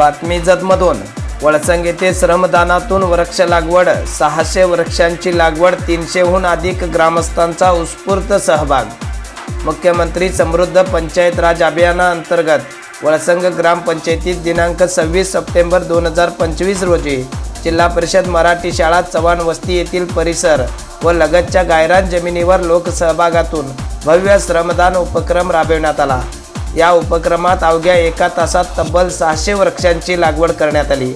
बातमी जतमधून. वळसंग येथे श्रमदानातून वृक्ष लागवड सहाशे वृक्षांची लागवड तीनशेहून अधिक ग्रामस्थांचा उत्स्फूर्त सहभाग. मुख्यमंत्री समृद्ध पंचायत राज अभियानाअंतर्गत वळसंग ग्रामपंचायतीत दिनांक सव्वीस सप्टेंबर दोन हजार पंचवीस रोजी जिल्हा परिषद मराठी शाळा चव्हाण वस्ती येथील परिसर व लगतच्या गायरान जमिनीवर लोकसहभागातून भव्य श्रमदान उपक्रम राबविण्यात आला. या उपक्रमात अवघ्या एका तासात तब्बल सहाशे वृक्षांची लागवड करण्यात आली.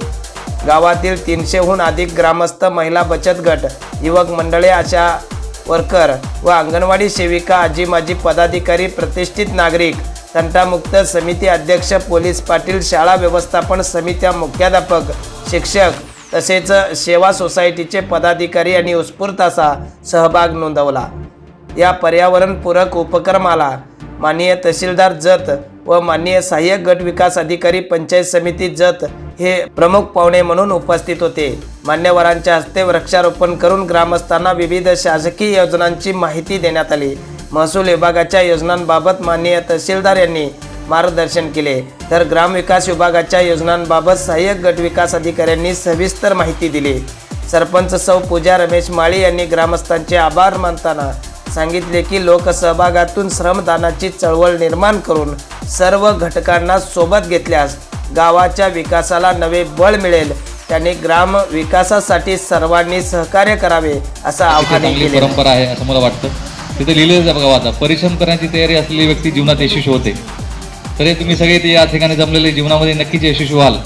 गावातील तीनशेहून अधिक ग्रामस्थ महिला बचत गट युवक मंडळे अशा वर्कर व अंगणवाडी सेविका आजी माजी पदाधिकारी प्रतिष्ठित नागरिक तंटामुक्त समिती अध्यक्ष पोलीस पाटील शाळा व्यवस्थापन समित्या मुख्याध्यापक शिक्षक तसेच सेवा सोसायटीचे पदाधिकारी यांनी उत्स्फूर्त असा सहभाग नोंदवला. या पर्यावरणपूरक उपक्रमाला माननीय तहसीलदार जत व माननीय सहाय्यक गट विकास अधिकारी पंचायत समिती जत हे प्रमुख पाहुणे म्हणून उपस्थित होते. मान्यवरांच्या हस्ते वृक्षारोपण करून ग्रामस्थांना विविध शासकीय योजनांची माहिती देण्यात आली. महसूल विभागाच्या योजनांबाबत माननीय तहसीलदार यांनी मार्गदर्शन केले. तर ग्रामविकास विभागाच्या योजनांबाबत सहाय्यक गट विकास अधिकाऱ्यांनी सविस्तर माहिती दिली. सरपंच सौ पूजा रमेश माळी यांनी ग्रामस्थांचे आभार मानताना सांगितले की लोकसहभागातून श्रमदानाची चळवळ निर्माण करून सर्व घटकांना सोबत घेतल्यास गावाच्या विकासाला नवे बळ मिळेल. त्यांनी ग्राम विकासासाठी सर्वांनी सहकार्य करावे असं आवाहन केले परंपरा आहे असं मला वाटतं. तिथे लिहिलेलं आहे बघा आता परिश्रम करण्याची तयारी असलेली व्यक्ती जीवनात यशस्वी होते. तरी तुम्ही सगळे ते या ठिकाणी जमलेले जीवनामध्ये नक्कीच यशस्वी व्हाल.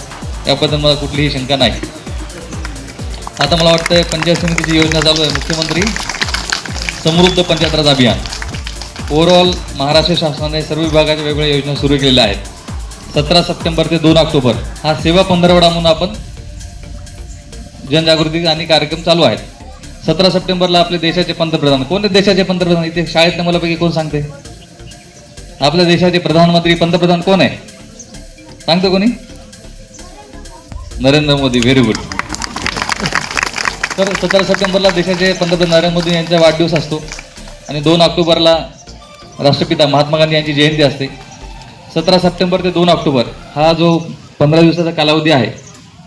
याबद्दल मला कुठलीही शंका नाही. आता मला वाटतं पंचायत समितीची योजना चालू आहे. मुख्यमंत्री समृद्ध पंचायतराज अभियान ओव्हरऑल महाराष्ट्र शासनाने सर्व विभागाच्या वेगवेगळ्या योजना सुरू केलेल्या आहेत. सतरा सप्टेंबर ते दोन ऑक्टोबर हा सेवा पंधरवडा म्हणून आपण जनजागृती आणि कार्यक्रम चालू आहेत. सतरा सप्टेंबरला आपले देशाचे पंतप्रधान. कोण देशाचे पंतप्रधान? इथे शाळेतल्या मुलापैकी कोण सांगते? आपल्या देशाचे प्रधानमंत्री पंतप्रधान कोण आहे? सांगतो कोणी? नरेंद्र मोदी. व्हेरी गुड तर सतरा सप्टेंबरला देशाचे पंतप्रधान नरेंद्र मोदी यांचा वाढदिवस असतो. आणि दोन ऑक्टोबरला राष्ट्रपिता महात्मा गांधी यांची जयंती असते. सतरा सप्टेंबर ते दोन ऑक्टोबर हा जो पंधरा दिवसाचा कालावधी आहे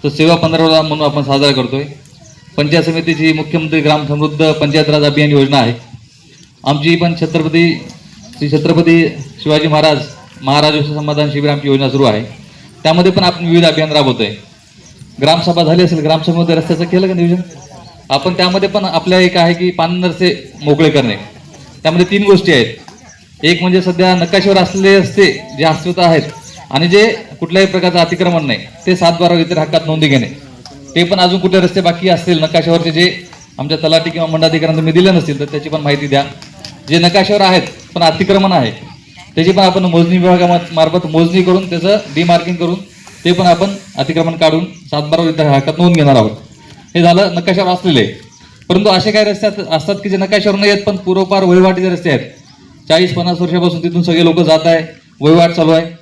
तो सेवा पंधरवडा म्हणून आपण साजरा करतो आहे पंचायत समितीची मुख्यमंत्री ग्राम समृद्ध पंचायत राज अभियान योजना आहे. आमची पण छत्रपती श्री छत्रपती शिवाजी महाराज महाराज समाधान शिबिर आमची योजना सुरू आहे. त्यामध्ये पण आपण विविध अभियान राबवतो आहे ग्रामसभा झाली असेल ग्रामसभेमध्ये रस्त्याचं केलं का नियोजन? आपण त्यामध्ये पण आपल्या एक आहे की पान रस्ते मोकळे करणे. त्यामध्ये तीन गोष्टी आहेत. एक म्हणजे सध्या नकाशावर असलेले असते जे अस्तित्व आहेत आणि जे कुठल्याही प्रकारचं अतिक्रमण नाही ते सात बारा इतर हक्कात नोंदी घेणे. ते पण अजून कुठले रस्ते बाकी असतील नकाशावरचे जे आमच्या तलाठी किंवा मंडाधिकाऱ्यांना तुम्ही दिले नसतील तर त्याची पण माहिती द्या. जे नकाशावर आहेत पण अतिक्रमण आहे त्याची पण आपण मोजणी विभागामार्फत मोजणी करून त्याचं डिमार्किंग करून ते पण आपण अतिक्रमण काढून सातबारा इतर हक्कात नोंद घेणार आहोत. हे झालं नकाशावर असलेले. परंतु असे काही रस्ते असतात- की जे नकाशावर नाही आहेत पण पूर्वपार वहिवाटीचे रस्ते आहेत. चाळीस पन्नास वर्षापासून तिथून सगळे लोक जात आहे वहिवाट चालू आहे.